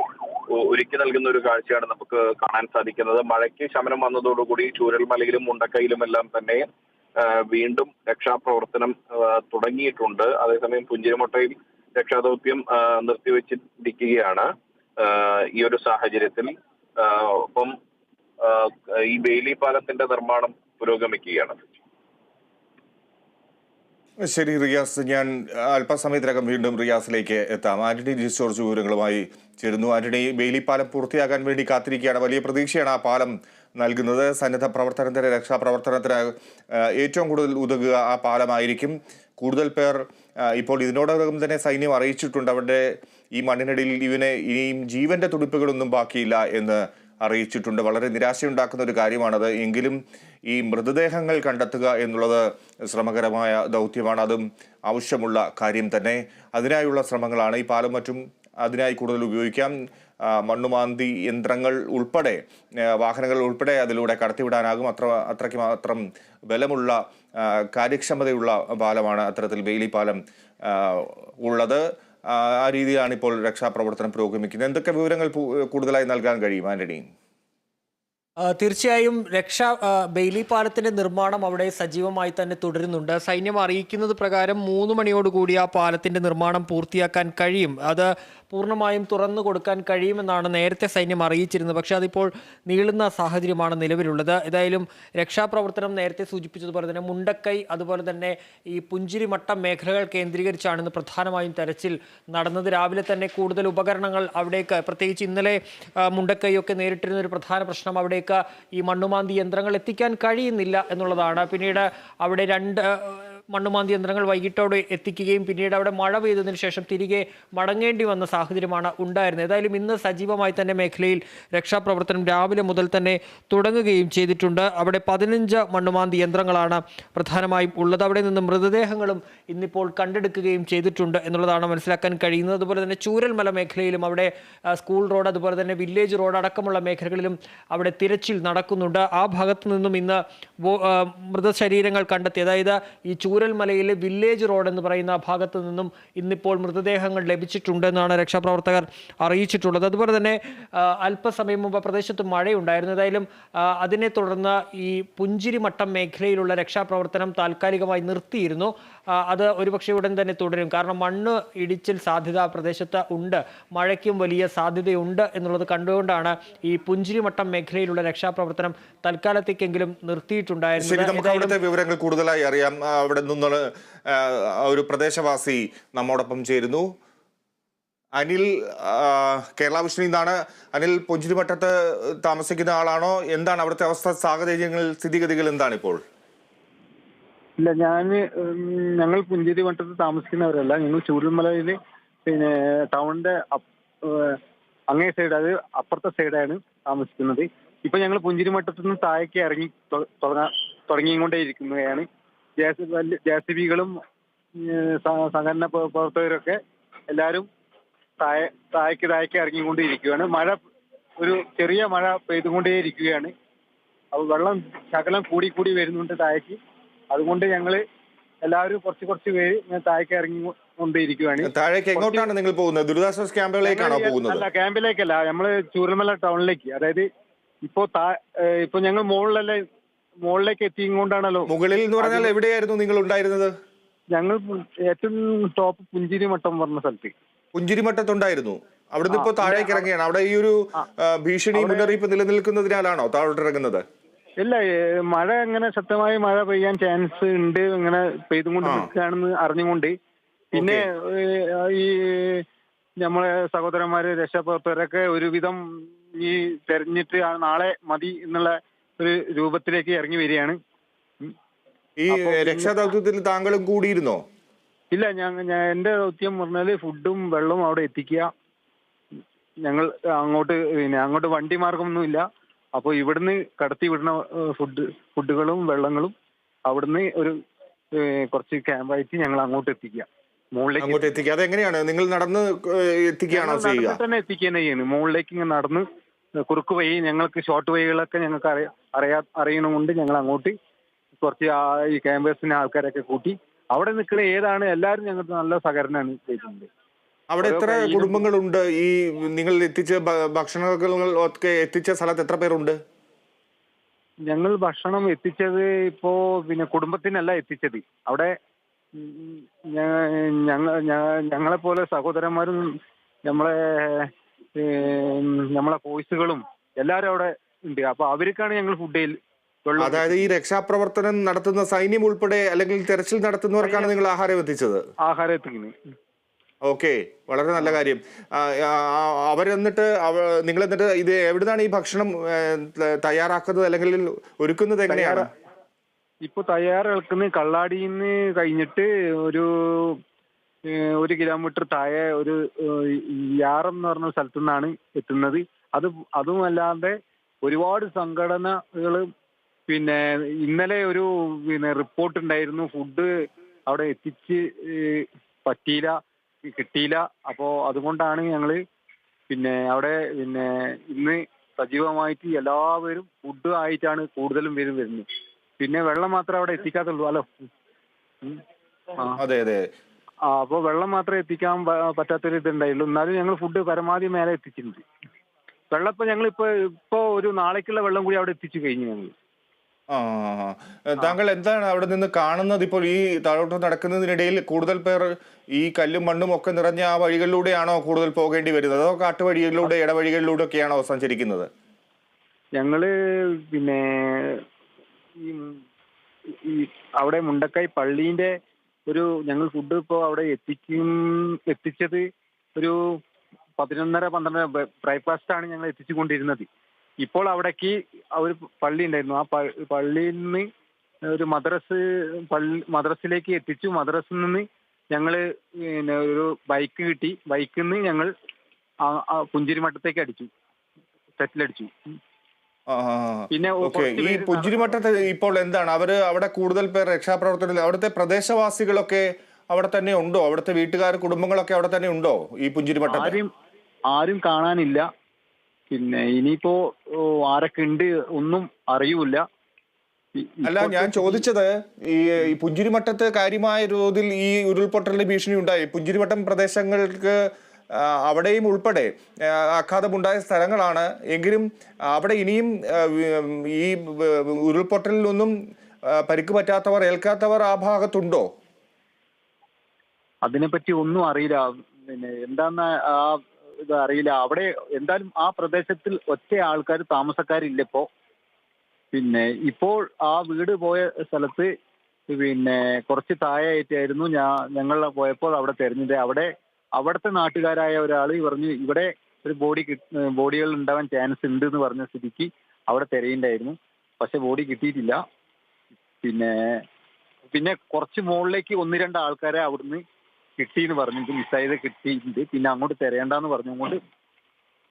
ഒരുക്കി നൽകുന്ന ഒരു കാഴ്ചയാണ് നമുക്ക് കാണാൻ സാധിക്കുന്നത്. മഴയ്ക്ക് ശമനം വന്നതോടുകൂടി ചൂരൽമലയിലും മുണ്ടക്കയിലും എല്ലാം തന്നെ വീണ്ടും രക്ഷാപ്രവർത്തനം തുടങ്ങിയിട്ടുണ്ട്. അതേസമയം പുഞ്ചിരിമുട്ടയിൽ രക്ഷാദൗത്യം നിർത്തിവെച്ചിരിക്കുകയാണ്. ഈ ഒരു സാഹചര്യത്തിൽ ഒപ്പം ഈ ബെയിലി പാലത്തിന്റെ നിർമ്മാണം പുരോഗമിക്കുകയാണ്. ശരി റിയാസ് ഞാൻ അല്പസമയത്തിനകം വീണ്ടും റിയാസിലേക്ക് എത്താം. ആന്റണി ജിസ്റ്റോർജ് വിവരങ്ങളുമായി ചേരുന്നു. ആന്റണി ബെയിലി പാലം പൂർത്തിയാകാൻ വേണ്ടി കാത്തിരിക്കുകയാണ്. വലിയ പ്രതീക്ഷയാണ് ആ പാലം നൽകുന്നത്. സന്നദ്ധ പ്രവർത്തനത്തിന് രക്ഷാപ്രവർത്തനത്തിന് ഏറ്റവും കൂടുതൽ ഉതകുക ആ പാലമായിരിക്കും. കൂടുതൽ പേർ ഇപ്പോൾ ഇതിനോടകം തന്നെ സൈന്യം അറിയിച്ചിട്ടുണ്ട്. അവരുടെ ഈ മണ്ണിനടിയിൽ ഇവന് ഇനിയും ജീവന്റെ തുടിപ്പുകളൊന്നും ബാക്കിയില്ല എന്ന് അറിയിച്ചിട്ടുണ്ട്. വളരെ നിരാശയുണ്ടാക്കുന്ന ഒരു കാര്യമാണത്. എങ്കിലും ഈ മൃതദേഹങ്ങൾ കണ്ടെത്തുക എന്നുള്ളത് ശ്രമകരമായ ദൗത്യമാണ്. അതും ആവശ്യമുള്ള കാര്യം തന്നെ. അതിനായുള്ള ശ്രമങ്ങളാണ് ഈ പാലം മറ്റും അതിനായി കൂടുതൽ ഉപയോഗിക്കാം. മണ്ണുമാന്തി യന്ത്രങ്ങൾ ഉൾപ്പെടെ വാഹനങ്ങൾ ഉൾപ്പെടെ അതിലൂടെ കടത്തിവിടാനാകും. അത്ര അത്രയ്ക്ക് മാത്രം ബലമുള്ള കാര്യക്ഷമതയുള്ള പാലമാണ് അത്തരത്തിൽ ബെയിലി പാലം ഉള്ളത്. ആ രീതിയിലാണ് ഇപ്പോൾ രക്ഷാപ്രവർത്തനം പുരോഗമിക്കുന്നത്. എന്തൊക്കെ വിവരങ്ങൾ കൂടുതലായി നൽകാൻ കഴിയും ആന്റണി? തീർച്ചയായും രക്ഷാ ബെയിലി പാലത്തിന്റെ നിർമ്മാണം അവിടെ സജീവമായി തന്നെ തുടരുന്നുണ്ട്. സൈന്യം അറിയിക്കുന്നത് പ്രകാരം മൂന്ന് മണിയോടുകൂടി ആ പാലത്തിന്റെ നിർമ്മാണം പൂർത്തിയാക്കാൻ കഴിയും. അത് പൂർണമായും തുറന്നു കൊടുക്കാൻ കഴിയുമെന്നാണ് നേരത്തെ സൈന്യം അറിയിച്ചിരുന്നത്. പക്ഷേ അതിപ്പോൾ നീളുന്ന സാഹചര്യമാണ് നിലവിലുള്ളത്. ഏതായാലും രക്ഷാപ്രവർത്തനം നേരത്തെ സൂചിപ്പിച്ചതുപോലെ തന്നെ മുണ്ടക്കൈ അതുപോലെ തന്നെ ഈ പുഞ്ചിരിമട്ടം മേഖലകൾ കേന്ദ്രീകരിച്ചാണ് ഇന്ന് പ്രധാനമായും തെരച്ചിൽ നടന്നത്. രാവിലെ തന്നെ കൂടുതൽ ഉപകരണങ്ങൾ അവിടേക്ക് പ്രത്യേകിച്ച് ഇന്നലെ മുണ്ടക്കൈയൊക്കെ നേരിട്ടിരുന്ന ഒരു പ്രധാന പ്രശ്നം ഈ മണ്ണുമാന്തി യന്ത്രങ്ങൾ എത്തിക്കാൻ കഴിയുന്നില്ല എന്നുള്ളതാണ്. പിന്നീട് അവിടെ രണ്ട് മണ്ണുമാന്തി യന്ത്രങ്ങൾ വൈകിട്ടോടെ എത്തിക്കുകയും പിന്നീട് അവിടെ മഴ പെയ്തതിനു ശേഷം തിരികെ മടങ്ങേണ്ടി വന്ന സാഹചര്യമാണ് ഉണ്ടായിരുന്നത്. ഏതായാലും ഇന്ന് സജീവമായി തന്നെ മേഖലയിൽ രക്ഷാപ്രവർത്തനം രാവിലെ മുതൽ തന്നെ തുടങ്ങുകയും ചെയ്തിട്ടുണ്ട്. അവിടെ പതിനഞ്ച് മണ്ണുമാന്തി യന്ത്രങ്ങളാണ് പ്രധാനമായും ഉള്ളത്. അവിടെ നിന്ന് മൃതദേഹങ്ങളും ഇന്നിപ്പോൾ കണ്ടെടുക്കുകയും ചെയ്തിട്ടുണ്ട് എന്നുള്ളതാണ് മനസ്സിലാക്കാൻ കഴിയുന്നത്. അതുപോലെ തന്നെ ചൂരൽമല മേഖലയിലും അവിടെ സ്കൂൾ റോഡ് അതുപോലെ തന്നെ വില്ലേജ് റോഡ് അടക്കമുള്ള മേഖലകളിലും അവിടെ തിരച്ചിൽ നടക്കുന്നുണ്ട്. ആ ഭാഗത്തു നിന്നും ഇന്ന് മൃതശരീരങ്ങൾ കണ്ടെത്തി. അതായത് ഈ ചൂരൽമലയിലെ വില്ലേജ് റോഡ് എന്ന് പറയുന്ന ഭാഗത്തു നിന്നും ഇന്നിപ്പോൾ മൃതദേഹങ്ങൾ ലഭിച്ചിട്ടുണ്ടെന്നാണ് രക്ഷാപ്രവർത്തകർ അറിയിച്ചിട്ടുള്ളത്. അതുപോലെ തന്നെ അല്പസമയം മുമ്പ് പ്രദേശത്ത് മഴയുണ്ടായിരുന്നു. ഏതായാലും അതിനെ തുടർന്ന് ഈ പുഞ്ചിരിമട്ടം മേഖലയിലുള്ള രക്ഷാപ്രവർത്തനം താൽക്കാലികമായി നിർത്തിയിരുന്നു. അത് ഒരുപക്ഷെ ഉടൻ തന്നെ തുടരും. കാരണം മണ്ണ് ഇടിച്ചിൽ സാധ്യത പ്രദേശത്ത് ഉണ്ട്. മഴയ്ക്കും വലിയ സാധ്യതയുണ്ട് എന്നുള്ളത് കണ്ടുകൊണ്ടാണ് ഈ പുഞ്ചിരിമട്ടം മേഖലയിലുള്ള രക്ഷാപ്രവർത്തനം തൽക്കാലത്തേക്കെങ്കിലും നിർത്തിയിട്ടുണ്ടായിരുന്നു നിർത്തിയിട്ടുണ്ടായിരുന്നത് വിവരങ്ങൾ കൂടുതലായി അറിയാം. അവിടെ നിന്നുള്ള ആ, ഒരു പ്രദേശവാസി നമ്മോടൊപ്പം ചേരുന്നു. അനിൽ കേരള വിഷ്ണു നിന്നാണ് അനിൽ പൊഞ്ചിരിമട്ടത്ത് താമസിക്കുന്ന ആളാണോ? എന്താണ് അവിടുത്തെ അവസ്ഥ? സാഹചര്യങ്ങൾ സ്ഥിതിഗതികൾ എന്താണ് ഇപ്പോൾ ഇല്ല ഞാൻ ഞങ്ങൾ പുഞ്ചേരി വട്ടത്ത് താമസിക്കുന്നവരല്ല. ഞങ്ങൾ ചൂരൽമലയിൽ പിന്നെ ടൗണിന്റെ അങ്ങേ സൈഡ് അത് അപ്പുറത്തെ സൈഡാണ് താമസിക്കുന്നത്. ഇപ്പൊ ഞങ്ങൾ പുഞ്ചിരി മട്ടത്തു നിന്ന് താഴേക്ക് ഇറങ്ങി തുടങ്ങാ തുടങ്ങാൻ തുടങ്ങിക്കൊണ്ടേയിരിക്കുകയാണ്. ജെ സി ബികളും സംഘടന പ്ര- പ്രവർത്തകരൊക്കെ എല്ലാവരും താഴേക്ക് താഴേക്ക് താഴേക്ക് ഇറങ്ങിക്കൊണ്ടിരിക്കുകയാണ്. മഴ ഒരു ചെറിയ മഴ പെയ്തുകൊണ്ടേയിരിക്കുകയാണ്. അപ്പൊ വെള്ളം ശകലം കൂടി കൂടി വരുന്നുണ്ട് താഴേക്ക് അതുകൊണ്ട് ഞങ്ങൾ എല്ലാവരും കുറച്ച് കുറച്ച് പേര് താഴേക്ക് ഇറങ്ങി കൊണ്ടേയിരിക്കുകയാണ് താഴേക്ക് എങ്ങോട്ടാണ് നിങ്ങൾ പോകുന്നത്? ദുരിതാശ്വാസ ക്യാമ്പുകളിലേക്കാണോ പോകുന്നത്? അല്ല ക്യാമ്പിലേക്കല്ല. നമ്മൾ ചൂരൽമല ടൗണിലേക്ക്. അതായത് ഇപ്പോ താ- ഇപ്പൊ ഞങ്ങൾ മുകളിലല്ലേ മുകളിലേക്ക് എത്തിക്കൊണ്ടാണല്ലോ മുകളിൽ എന്ന് പറഞ്ഞാൽ എവിടെയായിരുന്നു നിങ്ങൾ ഉണ്ടായിരുന്നത്? ഞങ്ങൾ ഏറ്റവും ടോപ്പ് പുഞ്ചിരി മട്ടം പറഞ്ഞ സ്ഥലത്ത്. പുഞ്ചിരിമട്ടത്തുണ്ടായിരുന്നു അവിടുന്ന് ഇപ്പൊ താഴേക്ക് ഇറങ്ങിയാണ് അവിടെ ഈ ഒരു ഭീഷണി മുന്നറിയിപ്പ് നിലനിൽക്കുന്നതിനാലാണോ താഴോട്ട് ഇറങ്ങുന്നത് ഇല്ല മഴ അങ്ങനെ ശക്തമായി മഴ പെയ്യാൻ ചാൻസ് ഉണ്ട് ഇങ്ങനെ പെയ്തുകൊണ്ട് നിൽക്കുകയാണെന്ന് അറിഞ്ഞുകൊണ്ട്. പിന്നെ ഈ നമ്മളെ സഹോദരന്മാര് രക്ഷാപ്രവർത്തകരൊക്കെ ഒരുവിധം ഈ തെരഞ്ഞിട്ട് നാളെ മതി എന്നുള്ള ഒരു രൂപത്തിലേക്ക് ഇറങ്ങി വരികയാണ്. ഈ രക്ഷാദൗത്യത്തിൽ താങ്കളും കൂടിയിരുന്നോ? ഇല്ല ഞാൻ ഞാൻ എന്റെ ദൗത്യം പറഞ്ഞാൽ ഫുഡും വെള്ളവും അവിടെ എത്തിക്കുക. ഞങ്ങൾ അങ്ങോട്ട് പിന്നെ അങ്ങോട്ട് വണ്ടി മാർഗമൊന്നുമില്ല. അപ്പോൾ ഇവിടുന്ന് കടത്തി വിടുന്ന ഫുഡ് ഫുഡുകളും വെള്ളങ്ങളും അവിടുന്ന് ഒരു കുറച്ച് ക്യാമ്പായിട്ട് ഞങ്ങൾ അങ്ങോട്ട് എത്തിക്കുക. മുകളിലേക്ക് അങ്ങോട്ട് എത്തിക്കുക. അതെങ്ങനെയാണ്? നിങ്ങൾ നടന്ന് എത്തിക്കുകയാണോ ചെയ്യുക? തന്നെ എത്തിക്കുക ചെയ്യുന്നത്. മുകളിലേക്ക് ഇങ്ങനെ നടന്ന് കുറുക്ക് വഴി ഞങ്ങൾക്ക് ഷോർട്ട് വഴികളൊക്കെ ഞങ്ങൾക്ക് അറിയാ അറിയാ അറിയണമുണ്ട്. ഞങ്ങൾ അങ്ങോട്ട് കുറച്ച് ഈ ക്യാമ്പസിന് ആൾക്കാരൊക്കെ കൂട്ടി അവിടെ നിൽക്കുന്ന ഏതാണ് എല്ലാവരും ഞങ്ങൾക്ക് നല്ല സഹകരണമാണ് ചെയ്തിട്ടുണ്ട്. അവിടെ എത്ര കുടുംബങ്ങളുണ്ട്? ഈ നിങ്ങൾ എത്തിച്ച ഭക്ഷണങ്ങൾ ഒക്കെ എത്തിച്ച സ്ഥലത്ത് എത്ര പേരുണ്ട്? ഞങ്ങൾ ഭക്ഷണം എത്തിച്ചത് ഇപ്പോ പിന്നെ കുടുംബത്തിനല്ല എത്തിച്ചത്. അവിടെ ഞങ്ങളെ പോലെ സഹോദരന്മാരും നമ്മളെ നമ്മളെ കോഴ്സുകളും എല്ലാവരും അവിടെ ഉണ്ട്. അപ്പൊ അവർക്കാണ് ഞങ്ങൾ ഫുഡ് അതായത് ഈ രക്ഷാപ്രവർത്തനം നടത്തുന്ന സൈന്യം ഉൾപ്പെടെ അല്ലെങ്കിൽ തെരച്ചിൽ നടത്തുന്നവർക്കാണ് നിങ്ങൾ ആഹാരം എത്തിച്ചത്? ആഹാരം എത്തിക്കുന്നത്. ഓക്കെ വളരെ നല്ല കാര്യം. അവരെന്നിട്ട് നിങ്ങൾ എന്നിട്ട് ഇത് എവിടുന്നാണ് ഈ ഭക്ഷണം തയ്യാറാക്കുന്നത് അല്ലെങ്കിൽ ഒരുക്കുന്നത് എങ്ങനെയാണ്? ഇപ്പൊ തയ്യാറെടുക്കുന്ന കള്ളാടിന്ന് കഴിഞ്ഞിട്ട് ഒരു ഒരു കിലോമീറ്റർ താഴെ ഒരു യാറം എന്ന് പറഞ്ഞ സ്ഥലത്തു നിന്നാണ് എത്തുന്നത്. അത് അതുമല്ലാതെ ഒരുപാട് സംഘടനകൾ പിന്നെ ഇന്നലെ ഒരു പിന്നെ റിപ്പോർട്ട് ഉണ്ടായിരുന്നു ഫുഡ് അവിടെ എത്തിച്ച് പറ്റിയില്ല കിട്ടിയില്ല. അപ്പോ അതുകൊണ്ടാണ് ഞങ്ങൾ പിന്നെ അവിടെ പിന്നെ ഇന്ന് സജീവമായിട്ട് എല്ലാവരും ഫുഡ് ആയിട്ടാണ് കൂടുതലും പേരും വരുന്നത്. പിന്നെ വെള്ളം മാത്രമേ അവിടെ എത്തിക്കാത്തുള്ളൂ. അല്ലോ അതെ അതെ. അപ്പോൾ വെള്ളം മാത്രമേ എത്തിക്കാൻ പറ്റാത്തൊരു ഇതുണ്ടായുള്ളൂ. എന്നാലും ഞങ്ങൾ ഫുഡ് പരമാവധി മേലെ എത്തിച്ചിട്ടുണ്ട്. വെള്ളം ഇപ്പൊ ഞങ്ങൾ ഇപ്പൊ ഇപ്പൊ ഒരു നാളേക്കുള്ള വെള്ളം കൂടി അവിടെ എത്തിച്ചു കഴിഞ്ഞു ഞങ്ങൾ. താങ്കൾ എന്താണ് അവിടെ നിന്ന് കാണുന്നത്? ഇപ്പോൾ ഈ താഴോട്ട് നടക്കുന്നതിനിടയിൽ കൂടുതൽ പേർ ഈ കല്ലും മണ്ണും ഒക്കെ നിറഞ്ഞ ആ വഴികളിലൂടെയാണോ കൂടുതൽ പോകേണ്ടി വരുന്നത്? അതോ കാട്ടുവഴികളിലൂടെ ഇടവഴികളിലൂടെ ഒക്കെയാണോ സഞ്ചരിക്കുന്നത്? ഞങ്ങൾ പിന്നെ ഈ അവിടെ മുണ്ടക്കൈ പള്ളീന്റെ ഒരു ഞങ്ങൾ ഫുഡ് ഇപ്പോൾ അവിടെ എത്തിക്കും എത്തിച്ചത് ഒരു പതിനൊന്നര പന്ത്രണ്ട് ബ്രേക്ക്ഫാസ്റ്റ് ആണ് ഞങ്ങൾ എത്തിച്ചുകൊണ്ടിരുന്നത്. ഇപ്പോൾ അവിടേക്ക് ഒരു പള്ളി ഉണ്ടായിരുന്നു. ആ പള്ളിയിൽ നിന്ന് ഒരു മദ്രസ് പള്ളി മദ്രസിലേക്ക് എത്തിച്ചു. മദ്രസിൽ നിന്ന് ഞങ്ങൾ പിന്നെ ഒരു ബൈക്ക് കിട്ടി. ബൈക്കിൽ നിന്ന് ഞങ്ങൾ പുഞ്ചിരിമട്ടത്തേക്ക് അടിച്ചു. സെറ്റിലടിച്ചു. പിന്നെ ഈ പുഞ്ചിരിമട്ടത്ത് ഇപ്പോൾ എന്താണ്? അവർ അവിടെ കൂടുതൽ പേർ രക്ഷാപ്രവർത്തനത്തിൽ അവിടുത്തെ പ്രദേശവാസികളൊക്കെ അവിടെ തന്നെ ഉണ്ടോ? അവിടുത്തെ വീട്ടുകാർ കുടുംബങ്ങളൊക്കെ അവിടെ തന്നെ ഉണ്ടോ ഈ പുഞ്ചിരിമട്ടത്ത് ആരും ആരും കാണാനില്ല. പിന്നെ ഇനിയിപ്പോ ആരൊക്കെ ഉണ്ട് ഒന്നും അറിയൂല അല്ല ഞാൻ ചോദിച്ചത് ഈ പുഞ്ചിരിമട്ടത്ത് കാര്യമായ തോതിൽ ഈ ഉരുൾപൊട്ടലിന്റെ ഭീഷണി ഉണ്ടായി. പുഞ്ചിരിമട്ടം പ്രദേശങ്ങൾക്ക് അവിടെയും ഉൾപ്പെടെ ആഘാതമുണ്ടായ സ്ഥലങ്ങളാണ്. എങ്കിലും അവിടെ ഇനിയും ഈ ഉരുൾപൊട്ടലിൽ നിന്നും പരിക്ക് പറ്റാത്തവർ ഏൽക്കാത്തവർ ആ ഭാഗത്തുണ്ടോ? അതിനെപ്പറ്റി ഒന്നും അറിയില്ല. പിന്നെ എന്താന്ന് ആ ഇത് അറിയില്ല. അവിടെ എന്തായാലും ആ പ്രദേശത്തിൽ ഒറ്റ ആൾക്കാർ താമസക്കാരില്ല ഇപ്പോ പിന്നെ ഇപ്പോൾ ആ വീട് പോയ സ്ഥലത്ത് പിന്നെ കുറച്ച് താഴെയായിട്ടായിരുന്നു ഞാൻ ഞങ്ങൾ പോയപ്പോൾ അവിടെ തെരഞ്ഞത്. അവിടെ അവിടുത്തെ നാട്ടുകാരായ ഒരാൾ പറഞ്ഞു ഇവിടെ ഒരു ബോഡി ബോഡികൾ ഉണ്ടാവാൻ ചാൻസ് ഉണ്ട് എന്ന് പറഞ്ഞ സ്ഥിതിക്ക് അവിടെ തിരയുണ്ടായിരുന്നു. പക്ഷെ ബോഡി കിട്ടിയിട്ടില്ല. പിന്നെ പിന്നെ കുറച്ച് മുകളിലേക്ക് ഒന്ന് രണ്ട് ആൾക്കാരെ അവിടുന്ന് കിട്ടിയെന്ന് പറഞ്ഞിട്ട് മിസ്സായത് കിട്ടിയിട്ടുണ്ട്. പിന്നെ അങ്ങോട്ട് തിരയണ്ടെന്ന് പറഞ്ഞുകൊണ്ട്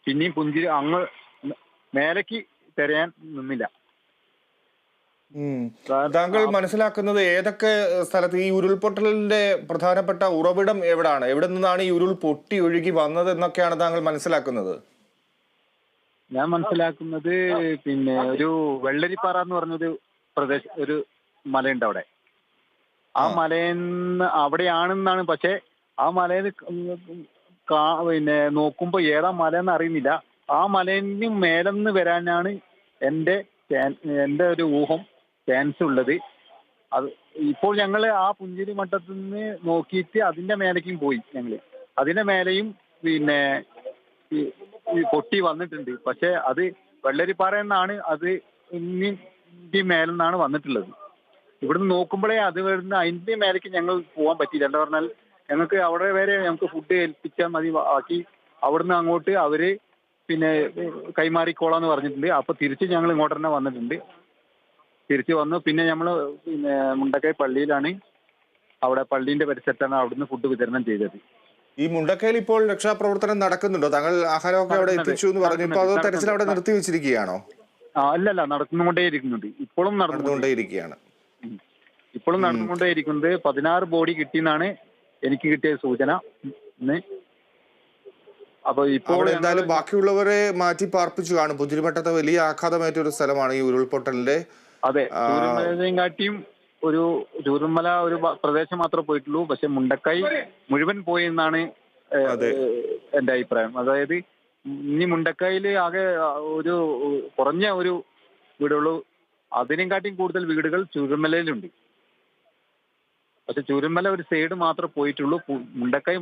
പിന്നെയും പുഞ്ചിരി അങ്ങ് മേലേക്ക് തിരയാൻ നിന്നില്ല. താങ്കൾ മനസ്സിലാക്കുന്നത് ഏതൊക്കെ സ്ഥലത്ത് ഈ ഉരുൾപൊട്ടലിന്റെ പ്രധാനപ്പെട്ട ഉറവിടം എവിടാണ്? എവിടെ നിന്നാണ് ഈ ഉരുൾ പൊട്ടി ഒഴുകി വന്നത് എന്നൊക്കെയാണ് താങ്കൾ മനസ്സിലാക്കുന്നത്? ഞാൻ മനസ്സിലാക്കുന്നത് പിന്നെ ഒരു വെള്ളരിപ്പാറ എന്ന് പറഞ്ഞൊരു പ്രദേശ ഒരു മലയുണ്ട് അവിടെ. ആ. മലയെന്ന് അവിടെയാണെന്നാണ്. പക്ഷെ ആ മലയിൽ പിന്നെ നോക്കുമ്പോ ഏതാ മല എന്ന് അറിയുന്നില്ല. ആ മലയിന് മേലെന്ന് വരാനാണ് എന്റെ എന്റെ ഒരു ഊഹം. ചാൻസ് ഉള്ളത്. അത് ഇപ്പോൾ ഞങ്ങൾ ആ പുഞ്ചിരി മട്ടത്തിൽ നിന്ന് നോക്കിയിട്ട് അതിന്റെ മേലേക്കും പോയി ഞങ്ങൾ അതിന്റെ മേലെയും പിന്നെ പൊട്ടി വന്നിട്ടുണ്ട്. പക്ഷെ അത് വെള്ളരിപ്പാറ എന്നാണ് അത് ഇനി മേലെന്നാണ് വന്നിട്ടുള്ളത്. ഇവിടുന്ന് നോക്കുമ്പോഴേ അത് വരുന്ന അതിന്റെ മേലേക്ക് ഞങ്ങൾ പോകാൻ പറ്റിയില്ല. എന്താ പറഞ്ഞാൽ ഞങ്ങൾക്ക് അവിടെ വരെ ഞങ്ങൾക്ക് ഫുഡ് ഏൽപ്പിച്ചാൽ മതി ബാക്കി അവിടുന്ന് അങ്ങോട്ട് അവർ പിന്നെ കൈമാറിക്കോളാന്ന് പറഞ്ഞിട്ടുണ്ട്. അപ്പൊ തിരിച്ച് ഞങ്ങൾ ഇങ്ങോട്ട് തന്നെ വന്നിട്ടുണ്ട്. തിരിച്ച് വന്നു. പിന്നെ നമ്മൾ പിന്നെ മുണ്ടക്കൈ പള്ളിയിലാണ് അവിടെ പള്ളീന്റെ പരിസരത്താണ് അവിടുന്ന് ഫുഡ് വിതരണം ചെയ്തത്. ഈ മുണ്ടക്കയിൽ ഇപ്പോൾ രക്ഷാപ്രവർത്തനം നടക്കുന്നുണ്ടോ? താങ്കൾ ആഹാരമൊക്കെ അവിടെ എത്തിച്ചു എന്ന് പറഞ്ഞു. ഇപ്പൊ അത് തെരച്ചിൽ അവിടെ നിർത്തി വെച്ചിരിക്കുകയാണോ? അല്ലല്ല നടന്നുകൊണ്ടേ ഇരിക്കുന്നുണ്ട് ഇപ്പോഴും നടന്നുകൊണ്ടേ നടന്നുകൊണ്ടേയിരിക്കുകയാണ്. ഇപ്പോഴും നടന്നുകൊണ്ടേ ഇരിക്കുന്നത് പതിനാറ് ബോഡി കിട്ടിയെന്നാണ് എനിക്ക് കിട്ടിയ സൂചന. അപ്പൊ ഇപ്പോൾ എന്തായാലും ബാക്കിയുള്ളവരെ മാറ്റി പാർപ്പിച്ചു കാണും. പുതിരിമട്ടത്തെ വലിയ ആഘാതമേറ്റ ഒരു സ്ഥലമാണ് ഈ ഉരുൾപൊട്ടലിന്റെ. അതെ കാട്ടിയും ഒരു ചൂരന്മല ഒരു പ്രദേശം മാത്രമേ പോയിട്ടുള്ളൂ. പക്ഷെ മുണ്ടക്കൈ മുഴുവൻ പോയി എന്നാണ് എന്റെ അഭിപ്രായം. അതായത് ഇനി മുണ്ടക്കൈയിൽ ആകെ ഒരു കുറഞ്ഞ ഒരു വീടുള്ളൂ. അതിനെയും കാട്ടിയും കൂടുതൽ വീടുകൾ ചൂരന്മലയിലുണ്ട് പക്ഷെ ചൂരന്മല ഒരു സൈഡ് മാത്രമേ പോയിട്ടുള്ളൂ. മുണ്ടക്കൈ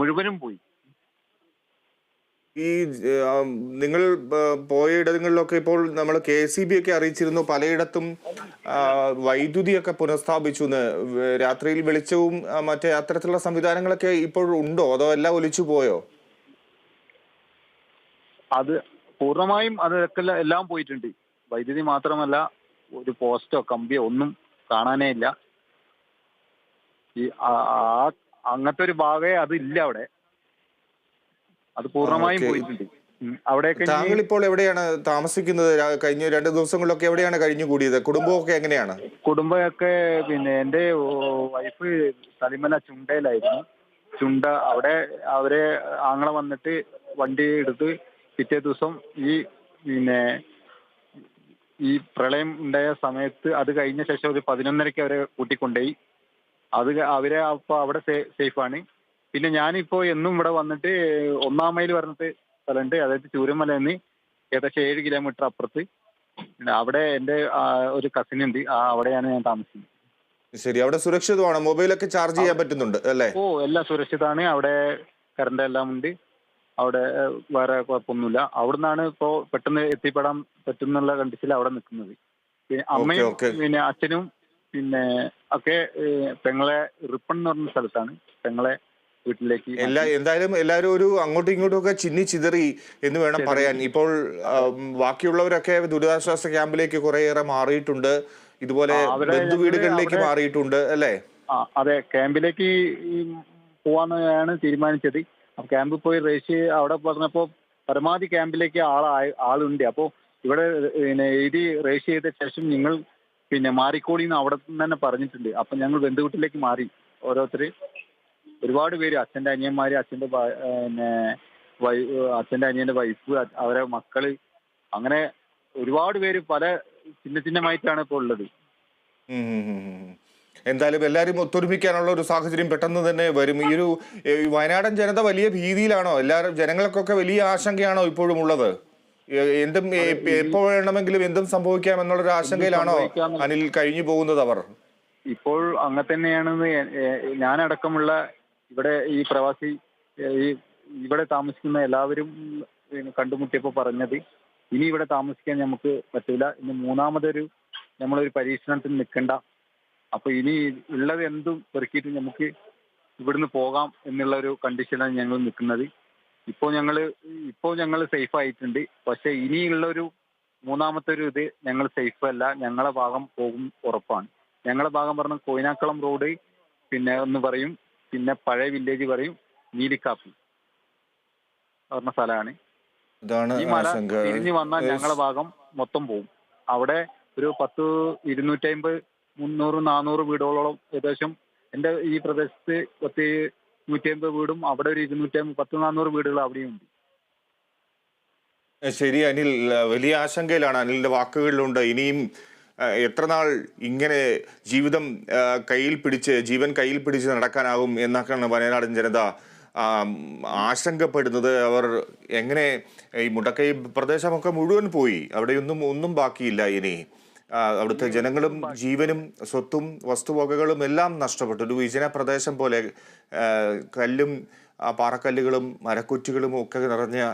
മുഴുവനും പോയി. ഈ നിങ്ങൾ പോയ ഇടങ്ങളിലൊക്കെ ഇപ്പോൾ നമ്മൾ കെ സി ബി ഒക്കെ അറിയിച്ചിരുന്നു. പലയിടത്തും വൈദ്യുതി വൈദ്യുതിയൊക്കെ പുനഃസ്ഥാപിച്ചു എന്ന്. രാത്രിയിൽ വെളിച്ചവും മറ്റേ അത്തരത്തിലുള്ള സംവിധാനങ്ങളൊക്കെ ഇപ്പോൾ ഉണ്ടോ? അതോ എല്ലാം ഒലിച്ചു പോയോ? അത് പൂർണമായും അതൊക്കെ എല്ലാം- പോയിട്ടുണ്ട്. വൈദ്യുതി മാത്രമല്ല ഒരു പോസ്റ്റോ കമ്പിയോ ഒന്നും കാണാനേ ഇല്ല. ഈ അങ്ങനത്തെ ഒരു ഭാഗമേ അതില്ല അവിടെ. അത് പൂർണമായും പോയിട്ടുണ്ട്. അവിടെയൊക്കെ താങ്കൾ ഇപ്പോൾ എവിടെയാണ് താമസിക്കുന്നത്? കഴിഞ്ഞ രണ്ട് ദിവസങ്ങളിലൊക്കെ എവിടെയാണ് കഴിഞ്ഞു കൂടിയത് കുടുംബമൊക്കെ എങ്ങനെയാണ്? കുടുംബമൊക്കെ പിന്നെ എന്റെ വൈഫ് തലിമല ചുണ്ടയിലായിരുന്നു. ചുണ്ട അവിടെ അവരെ ആങ്ങളെ വന്നിട്ട് വണ്ടി എടുത്ത് പിറ്റേ ദിവസം ഈ പിന്നെ ഈ പ്രളയം ഉണ്ടായ സമയത്ത് അത് കഴിഞ്ഞ ശേഷം ഒരു പതിനൊന്നരയ്ക്ക് അവരെ കൂട്ടിക്കൊണ്ടുപോയി. അത് അവരെ അപ്പൊ അവിടെ സേഫാണ്. പിന്നെ ഞാനിപ്പോ എന്നും ഇവിടെ വന്നിട്ട് ഒന്നാം മൈൽ പറഞ്ഞിട്ട് സ്ഥലമുണ്ട്. അതായത് ചൂരമല എന്ന് ഏകദേശം ഏഴ് കിലോമീറ്റർ അപ്പുറത്ത്. അവിടെ എന്റെ ഒരു കസിൻ ഉണ്ട്. ആ അവിടെയാണ് ഞാൻ താമസിക്കുന്നത്. ശരി. അവിടെ സുരക്ഷിതമാണ്? മൊബൈലൊക്കെ ചാർജ് ചെയ്യാൻ പറ്റുന്നുണ്ട് അല്ലേ? ഓ എല്ലാം സുരക്ഷിതമാണ്. അവിടെ കറണ്ട് എല്ലാം ഉണ്ട്. അവിടെ വേറെ കുഴപ്പമൊന്നുമില്ല. അവിടുന്നാണ് ഇപ്പോ പെട്ടെന്ന് എത്തിപ്പെടാൻ പറ്റുന്നുള്ള കണ്ടീഷനിൽ അവിടെ നിൽക്കുന്നത്. പിന്നെ അമ്മയും പിന്നെ അച്ഛനും പിന്നെ ഒക്കെ പെങ്ങളെ റിപ്പൺ എന്ന് പറഞ്ഞ സ്ഥലത്താണ്. പെങ്ങളെ വീട്ടിലേക്ക് എല്ലാ എന്തായാലും എല്ലാവരും ഒരു അങ്ങോട്ടും ഇങ്ങോട്ടും ഒക്കെ ചിന്നി ചിതറി എന്ന് വേണം പറയാൻ. ഇപ്പോൾ ബാക്കിയുള്ളവരൊക്കെ ദുരിതാശ്വാസ ക്യാമ്പിലേക്ക് കുറേയേറെ മാറിയിട്ടുണ്ട്. ഇതുപോലെ ബന്ധു വീടുകളിലേക്ക് മാറിയിട്ടുണ്ട് അല്ലേ? അതെ. ക്യാമ്പിലേക്ക് പോവാന്നാണ് തീരുമാനിച്ചത്. ക്യാമ്പിൽ പോയി റേസ് അവിടെ പറഞ്ഞപ്പോ പരമാവധി ക്യാമ്പിലേക്ക് ആളായി ആളുണ്ട്. അപ്പോൾ ഇവിടെ പിന്നെ എഴുതി റേസ് ചെയ്ത ശേഷം നിങ്ങൾ പിന്നെ മാറിക്കോളിന്ന് അവിടെ നിന്ന് തന്നെ പറഞ്ഞിട്ടുണ്ട്. അപ്പൊ ഞങ്ങൾ ബന്ധുവീട്ടിലേക്ക് മാറി ഓരോരുത്തർ ഒരുപാട് പേര് അച്ഛന്റെ അനിയന്മാര് അച്ഛന്റെ പിന്നെ അച്ഛന്റെ അനിയന്റെ വൈഫ് അവരെ മക്കൾ അങ്ങനെ ഒരുപാട് പേര് പല ചിഹ്ന ചിഹ്നമായിട്ടാണ് ഇപ്പോൾ ഉള്ളത്. എന്തായാലും എല്ലാവരും ഒത്തൊരുമിക്കാനുള്ള ഒരു സാഹചര്യം പെട്ടെന്ന് തന്നെ വരും. ഈ ഒരു വയനാടൻ ജനത വലിയ ഭീതിയിലാണോ? എല്ലാവരും ജനങ്ങൾക്കൊക്കെ വലിയ ആശങ്കയാണോ ഇപ്പോഴും ഉള്ളത്? എന്തും എപ്പോ എപ്പോൾ വേണമെങ്കിലും എന്തും സംഭവിക്കാം എന്നുള്ളൊരു ആശങ്കയിലാണോ സംഭവിക്കാമെന്ന് അനിൽ കഴിഞ്ഞു പോകുന്നത് അവർ? ഇപ്പോൾ അങ്ങനെ തന്നെയാണെന്ന് ഞാനടക്കമുള്ള ഇവിടെ ഈ പ്രവാസി ഈ ഇവിടെ താമസിക്കുന്ന എല്ലാവരും കണ്ടുമുട്ടിയപ്പോൾ പറഞ്ഞത് ഇനി ഇവിടെ താമസിക്കാൻ നമുക്ക് പറ്റില്ല ഇനി മൂന്നാമതൊരു നമ്മളൊരു പരീക്ഷണത്തിന് നിൽക്കണ്ട അപ്പൊ ഇനി ഉള്ളത് എന്തും പെറുക്കിയിട്ട് നമുക്ക് ഇവിടുന്ന് പോകാം എന്നുള്ള ഒരു കണ്ടീഷനാണ് ഞങ്ങൾ നിൽക്കുന്നത് ഇപ്പോൾ ഞങ്ങൾ ഇപ്പോൾ ഞങ്ങൾ സേഫ് ആയിട്ടുണ്ട്. പക്ഷെ ഇനിയുള്ള ഒരു മൂന്നാമത്തെ ഒരു ഇത് ഞങ്ങൾ സേഫ് അല്ല. ഞങ്ങളെ ഭാഗം പോകും ഉറപ്പാണ്. ഞങ്ങളെ ഭാഗം പറഞ്ഞ കോയിനാക്കുളം റോഡ് പിന്നെ ഒന്ന് പറയും. പിന്നെ പഴയ വില്ലേജ് പറയും നീലിക്കാപ്പി. പറഞ്ഞ സ്ഥലമാണ് ഇതാണ് ഈ മല തിരിഞ്ഞ് വന്നാൽ ഞങ്ങളെ ഭാഗം മൊത്തം പോകും അവിടെ ഒരു പത്ത് ഇരുന്നൂറ്റി അമ്പത് മുന്നൂറ് നാനൂറ് വീടുകളോളം ഏകദേശം എന്റെ ഈ പ്രദേശത്ത് പത്ത് നൂറ്റി അമ്പത് വീടും അവിടെ ഒരു ഇരുന്നൂറ്റി അമ്പത് പത്ത് നാനൂറ് വീടുകൾ അവിടെയും ഉണ്ട്. ശരി അനിൽ. വലിയ ആശങ്കയിലാണ് അനിലിന്റെ വാക്കുകളിലുണ്ട്. ഇനിയും എത്ര നാൾ ഇങ്ങനെ ജീവിതം കയ്യിൽ പിടിച്ച് ജീവൻ കയ്യിൽ പിടിച്ച് നടക്കാനാകും എന്നൊക്കെയാണ് വയനാടൻ ജനത ആശങ്കപ്പെടുന്നത്. അവർ എങ്ങനെ ഈ മുടക്കൈ പ്രദേശമൊക്കെ മുഴുവൻ പോയി. അവിടെയൊന്നും ഒന്നും ബാക്കിയില്ല ഇനി. അവിടുത്തെ ജനങ്ങളും ജീവനും സ്വത്തും വസ്തുവകകളും എല്ലാം നഷ്ടപ്പെട്ടു. ഒരു വിജന പ്രദേശം പോലെ കല്ലും പാറക്കല്ലുകളും മരക്കുറ്റികളും ഒക്കെ നിറഞ്ഞ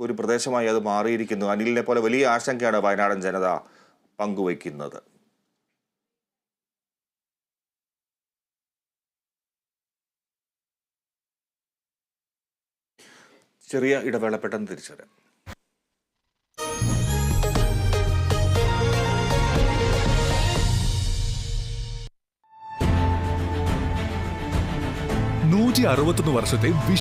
ഒരു പ്രദേശമായി അത് മാറിയിരിക്കുന്നു. അനിലിനെ പോലെ വലിയ ആശങ്കയാണ് വയനാടൻ ജനത. പങ്കുവയ്ക്കുന്നത്. ചെറിയ ഇടവേള പെട്ടെന്ന് തിരിച്ചറിയാം നൂറ്റി അറുപത്തൊന്ന് വർഷത്തെ